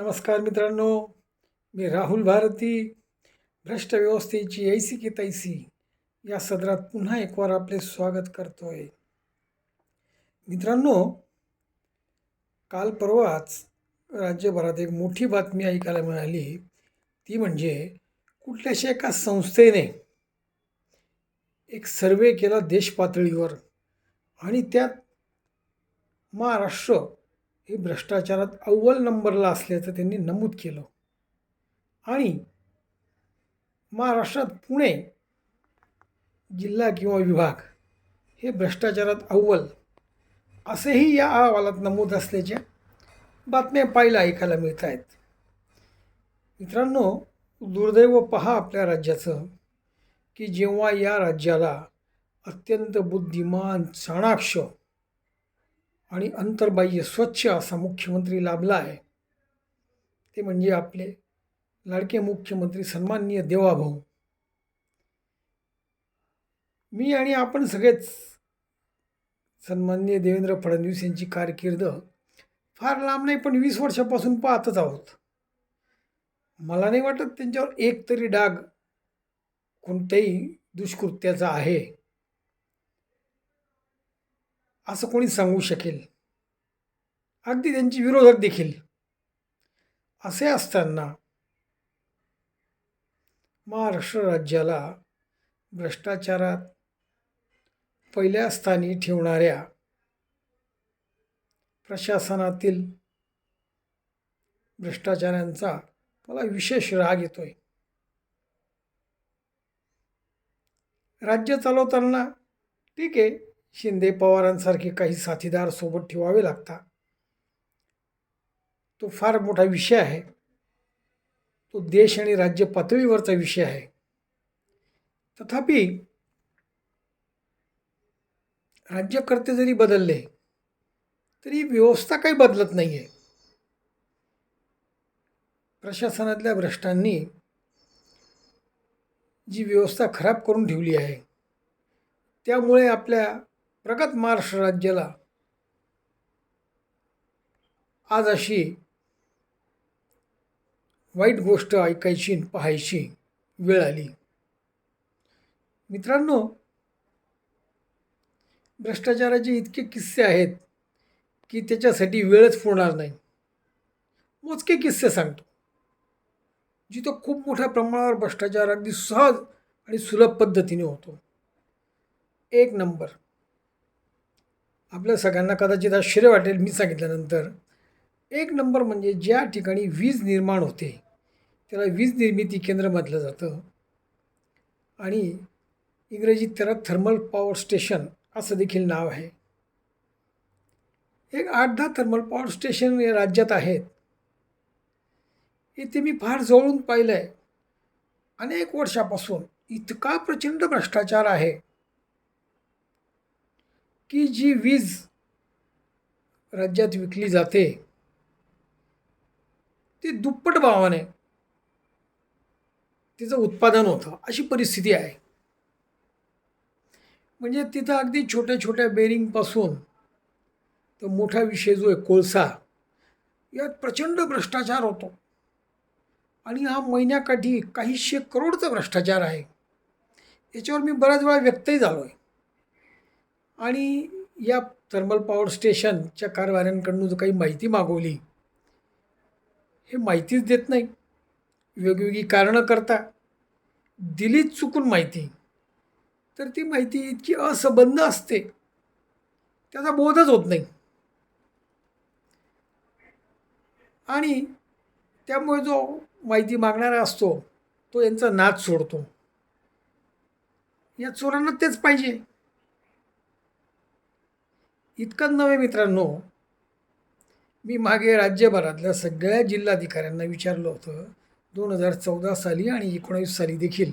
नमस्कार मित्रांनो मी राहुल भारती भ्रष्ट व्यवस्थेची ऐसी की तैसी या सदरात पुन्हा एकवार आपले स्वागत करतो आहे मित्रांनो काल परवाच राज्यभरात एक मोठी बातमी ऐकायला मिळाली. ती म्हणजे कुठल्याशा एका संस्थेने एक सर्वे केला देशपातळीवर आणि त्यात महाराष्ट्र हे भ्रष्टाचारात अव्वल नंबरला असल्याचं त्यांनी नमूद केलं. आणि महाराष्ट्रात पुणे जिल्हा किंवा विभाग हे भ्रष्टाचारात अव्वल असेही या अहवालात नमूद असल्याच्या बातम्या पाहायला ऐकायला मिळत आहेत मित्रांनो दुर्दैव पहा आपल्या राज्याचं की जेव्हा या राज्याला अत्यंत बुद्धिमान चाणाक्ष आणि अंतर्बाह्य स्वच्छ असा मुख्यमंत्री लाभला आहे. ते म्हणजे आपले लाडके मुख्यमंत्री सन्माननीय देवाभाऊ मी आणि आपण सगळेच सन्माननीय देवेंद्र फडणवीस यांची कारकीर्द फार लांब नाही पण वीस वर्षापासून पाहतच आहोत. मला नाही वाटत त्यांच्यावर एक तरी डाग कोणत्याही दुष्कृत्याचा आहे. असं कोणी सांगू शकेल? अगदी त्यांची विरोधक देखील. असे असताना महाराष्ट्र राज्याला भ्रष्टाचारात पहिल्या स्थानी ठेवणाऱ्या प्रशासनातील भ्रष्टाचारांचा मला विशेष राग येतो आहे राज्य चालवताना ठीक आहे शिंदे पवारांसारखे काही साथीदार सोबत ठेवावे लागतात. तो फार मोठा विषय आहे. तो देश आणि राज्य पातळीवरचा विषय आहे. तथापि राज्यकर्ते जरी बदलले तरी व्यवस्था काही बदलत नाही आहे प्रशासनातल्या भ्रष्टांनी जी व्यवस्था खराब करून ठेवली आहे त्यामुळे आपल्या प्रगत महाराष्ट्र राज्याला आज अशी वाईट गोष्ट ऐकायची पाहायची वेळ आली. मित्रांनो भ्रष्टाचाराचे इतके किस्से आहेत की त्याच्यासाठी वेळच पुरणार नाही. मोजके किस्से सांगतो. जिथं खूप मोठ्या प्रमाणावर भ्रष्टाचार अगदी सहज आणि सुलभ पद्धतीने होतो. एक नंबर. आपल्या सगळ्यांना कदाचित आश्चर्य वाटेल मी सांगितल्यानंतर. एक नंबर म्हणजे ज्या ठिकाणी वीज निर्माण होते त्याला वीज निर्मिती केंद्र म्हटलं जातं. आणि इंग्रजीत त्याला थर्मल पॉवर स्टेशन असं देखील नाव आहे. एक आठ दहा थर्मल पॉवर स्टेशन या राज्यात आहेत. इथे मी फार जवळून पाहिलं आहे अनेक वर्षापासून इतका प्रचंड भ्रष्टाचार आहे. की जी वीज राज्यात विकली जाते ती दुप्पट भावाने तिचं उत्पादन होतं अशी परिस्थिती आहे. म्हणजे तिथं अगदी छोट्या छोट्या बेरिंगपासून तर मोठा विषय जो आहे कोळसा यात प्रचंड भ्रष्टाचार होतो. आणि हा महिन्याकाठी काहीशे करोडचा भ्रष्टाचार आहे. याच्यावर मी बऱ्याच वेळा व्यक्तही झालो आहे आणि या थर्मल पॉवर स्टेशनच्या कारवाऱ्यांकडून जो काही माहिती मागवली हे माहितीच देत नाही. वेगवेगळी कारणं करता दिलीच चुकून माहिती. तर ती माहिती इतकी असंबंध असते त्याचा बोधच होत नाही. आणि त्यामुळे जो माहिती मागणारा असतो तो यांचा नाच सोडतो. या चोरांना तेच पाहिजे. इतकंच नव्हे मित्रांनो मी मागे राज्यभरातल्या सगळ्या जिल्हाधिकाऱ्यांना विचारलं होतं दोन हजार चौदा साली आणि एकोणावीस साली देखील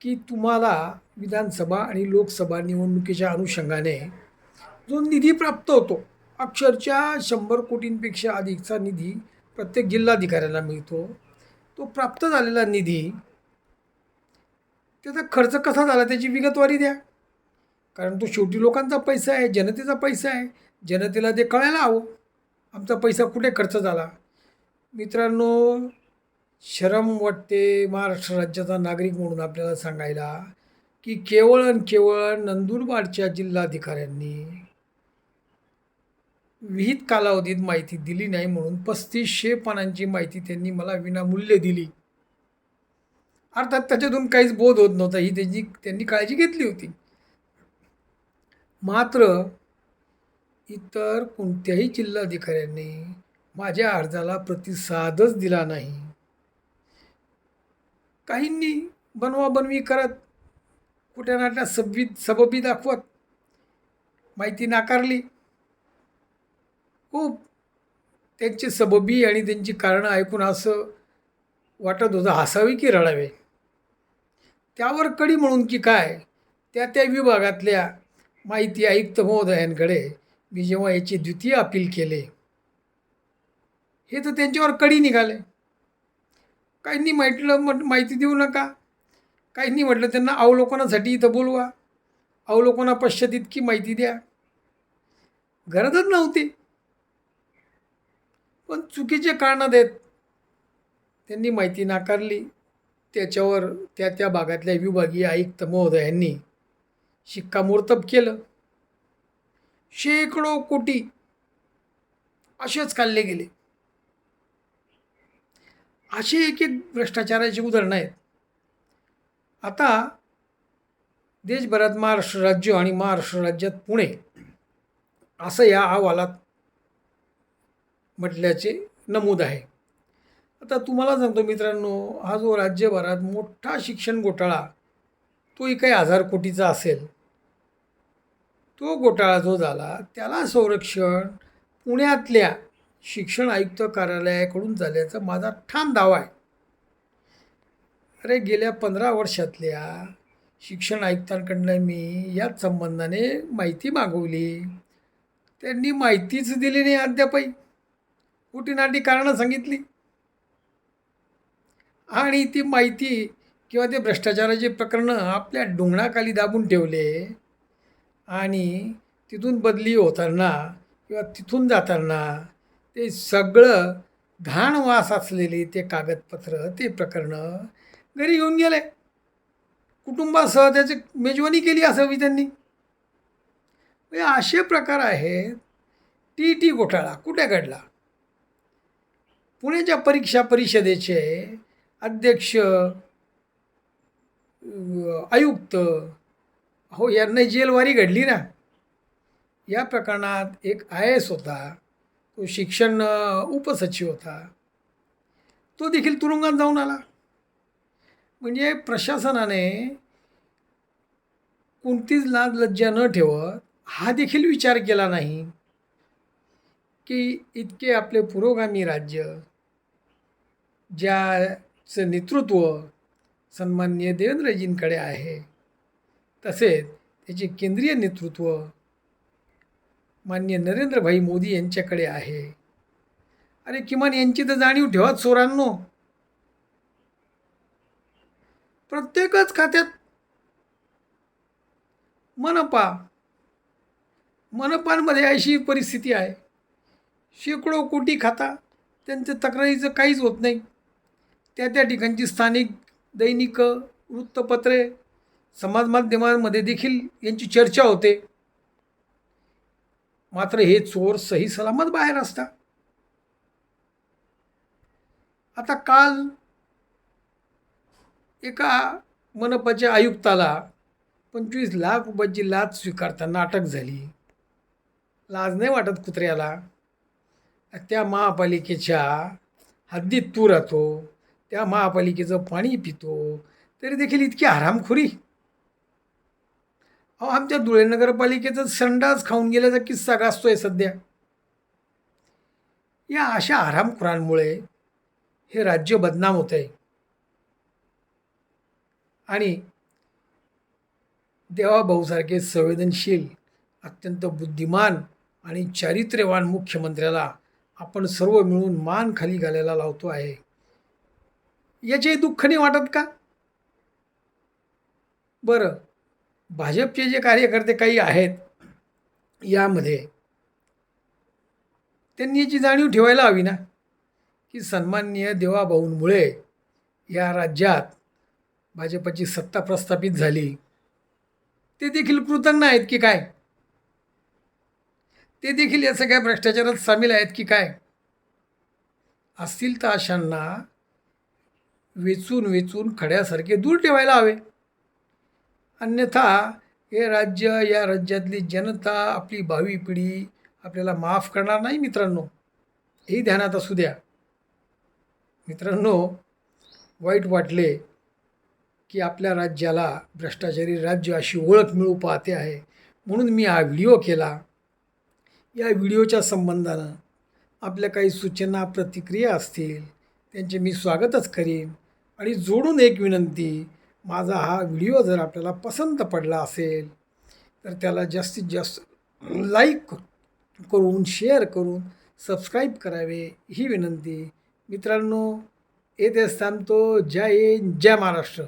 की तुम्हाला विधानसभा आणि लोकसभा निवडणुकीच्या अनुषंगाने जो निधी प्राप्त होतो अक्षरशः शंभर कोटींपेक्षा अधिकचा निधी प्रत्येक जिल्हाधिकाऱ्याला मिळतो तो प्राप्त झालेला निधी त्याचा खर्च कसा झाला त्याची विगतवारी द्या. कारण तो शेवटी लोकांचा पैसा आहे जनतेचा पैसा आहे. जनतेला ते कळायला हवं आमचा पैसा कुठे खर्च झाला? मित्रांनो शरम वाटते महाराष्ट्र राज्याचा नागरिक म्हणून आपल्याला सांगायला की केवळ आणि केवळ नंदुरबारच्या जिल्हाधिकाऱ्यांनी विहित कालावधीत माहिती दिली नाही म्हणून पस्तीसशे पानांची माहिती त्यांनी मला विनामूल्य दिली. अर्थात त्याच्यातून काहीच बोध होत नव्हता. ही त्यांची त्यांनी काळजी घेतली होती. मात्र इतर कोणत्याही जिल्हाधिकाऱ्यांनी माझ्या अर्जाला प्रतिसादच दिला नाही. काहींनी बनवाबनवी करत कुठ्या नाट्या सबबी सबबी दाखवत माहिती नाकारली. खूप त्यांची सबबी आणि त्यांची कारणं ऐकून असं वाटत होतं हसावी की रडावे. त्यावर कडी म्हणून की काय त्या त्या विभागातल्या माहिती आयुक्त महोदयांकडे मी जेव्हा याची द्वितीय अपील केले हे तर त्यांच्यावर कडी निघाले. काहींनी म्हटलं म्हट माहिती देऊ नका. काहींनी म्हटलं त्यांना अवलोकनासाठी इथं बोलवा. अवलोकना पश्चात इतकी माहिती द्या. गरजच नव्हती. पण चुकीचे कारणं देत त्यांनी माहिती नाकारली. त्याच्यावर त्या त्या भागातल्या विभागीय आयुक्त महोदयांनी शिक्कामोर्तब केलं. शेकडो कोटी असेच काढले गेले. असे एक एक भ्रष्टाचाराची उदाहरणं आहेत. आता देशभरात महाराष्ट्र राज्य आणि महाराष्ट्र राज्यात पुणे असं या अहवालात म्हटल्याचे नमूद आहे. आता तुम्हाला सांगतो मित्रांनो हा जो राज्यभरात मोठा शिक्षण घोटाळा तोही काही हजार कोटीचा असेल. तो घोटाळा जो झाला त्याला संरक्षण पुण्यातल्या शिक्षण आयुक्त कार्यालयाकडून झाल्याचा माझा ठाम दावा आहे. अरे गेल्या पंधरा वर्षातल्या शिक्षण आयुक्तांकडनं मी याच संबंधाने माहिती मागवली. त्यांनी माहितीच दिली नाही अद्यापही. कुटीनाटी कारणं सांगितली. आणि ती माहिती किंवा ते भ्रष्टाचाराचे प्रकरणं आपल्या डोंगणाखाली दाबून ठेवले आणि तिथून बदली होताना किंवा तिथून जाताना ते सगळं घाण वास असलेली ते कागदपत्र ते प्रकरणं घरी घेऊन गेले. कुटुंबासह त्याची मेजवानी केली असावी त्यांनी. म्हणजे असे प्रकार आहेत. टी टी घोटाळा कुठे घडला? पुण्याच्या परीक्षा परिषदेचे अध्यक्ष आयुक्त हो यांना जेलवारी घडली ना. या प्रकरणात एक आय एस होता तो शिक्षण उपसचिव होता. तो देखील तुरुंगात जाऊन आला. म्हणजे प्रशासनाने कोणतीच लाज लज्जा न ठेवत हा देखील विचार केला नाही की इतके आपले पुरोगामी राज्य ज्याचं नेतृत्व सन्माननीय देवेंद्रजींकडे आहे तसेच त्याचे केंद्रीय नेतृत्व मान्य नरेंद्रभाई मोदी यांच्याकडे आहे. अरे किमान यांची तर जाणीव ठेवा चोरांनो. प्रत्येकच खात्यात मनपा. मनपांमध्ये अशी परिस्थिती आहे. शेकडो कोटी खाता त्यांचं तक्रारीचं काहीच होत नाही. त्या त्या ठिकाणची स्थानिक दैनिक वृत्तपत्रे समाज माध्यमांमध्ये देखील यांची चर्चा होते. मात्र हे चोर सही सलामत बाहेर असतात. आता काल एका मनपाच्या आयुक्ताला पंचवीस लाख रुपयाची लाच स्वीकारताना अटक झाली. लाज नाही वाटत कुत्र्याला. त्या महापालिकेच्या हद्दीत तू राहतो त्या महापालिकेचं पाणी पितो तरी देखील इतकी हरामखोरी. अहो आमच्या धुळे नगरपालिकेचा संडास खाऊन गेल्याचा किस्सा गाजतोय सध्या? या अशा आरामखोरांमुळे हे राज्य बदनाम होत आहे आणि देवाभाऊसारखे संवेदनशील अत्यंत बुद्धिमान आणि चारित्र्यवान मुख्यमंत्र्याला आपण सर्व मिळून मान खाली घालायला लावतो आहे. याचे दुःख नाही वाटत का? बरं भाजपचे जे कार्यकर्ते काही आहेत यामध्ये त्यांनी याची जाणीव ठेवायला हवी ना की सन्माननीय देवाभाऊंमुळे या राज्यात भाजपची सत्ता प्रस्थापित झाली. ते देखील कृतज्ञ आहेत की काय? ते देखील या सगळ्या भ्रष्टाचारात सामील आहेत की काय? असतील तर अशांना वेचून वेचून खड्यासारखे दूर ठेवायला हवे. अन्यथा हे राज्य या राज्यातली जनता आपली भावी पिढी आपल्याला माफ करणार नाही मित्रांनो. हे ध्यानात असू द्या. मित्रांनो वाईट वाटले की आपल्या राज्याला भ्रष्टाचारी राज्य अशी ओळख मिळू पाहते आहे. म्हणून मी हा व्हिडिओ केला. या व्हिडिओच्या संबंधानं आपल्या काही सूचना प्रतिक्रिया असतील त्यांचे मी स्वागतच करीन आणि जोडून एक विनंती माझा हा व्हिडिओ जर आपल्याला पसंत पडला असेल तर त्याला जास्तीत जास्त लाईक करून शेअर करून सबस्क्राईब करावे ही विनंती. मित्रांनो येथेच थांबतो. जय हिंद जय महाराष्ट्र.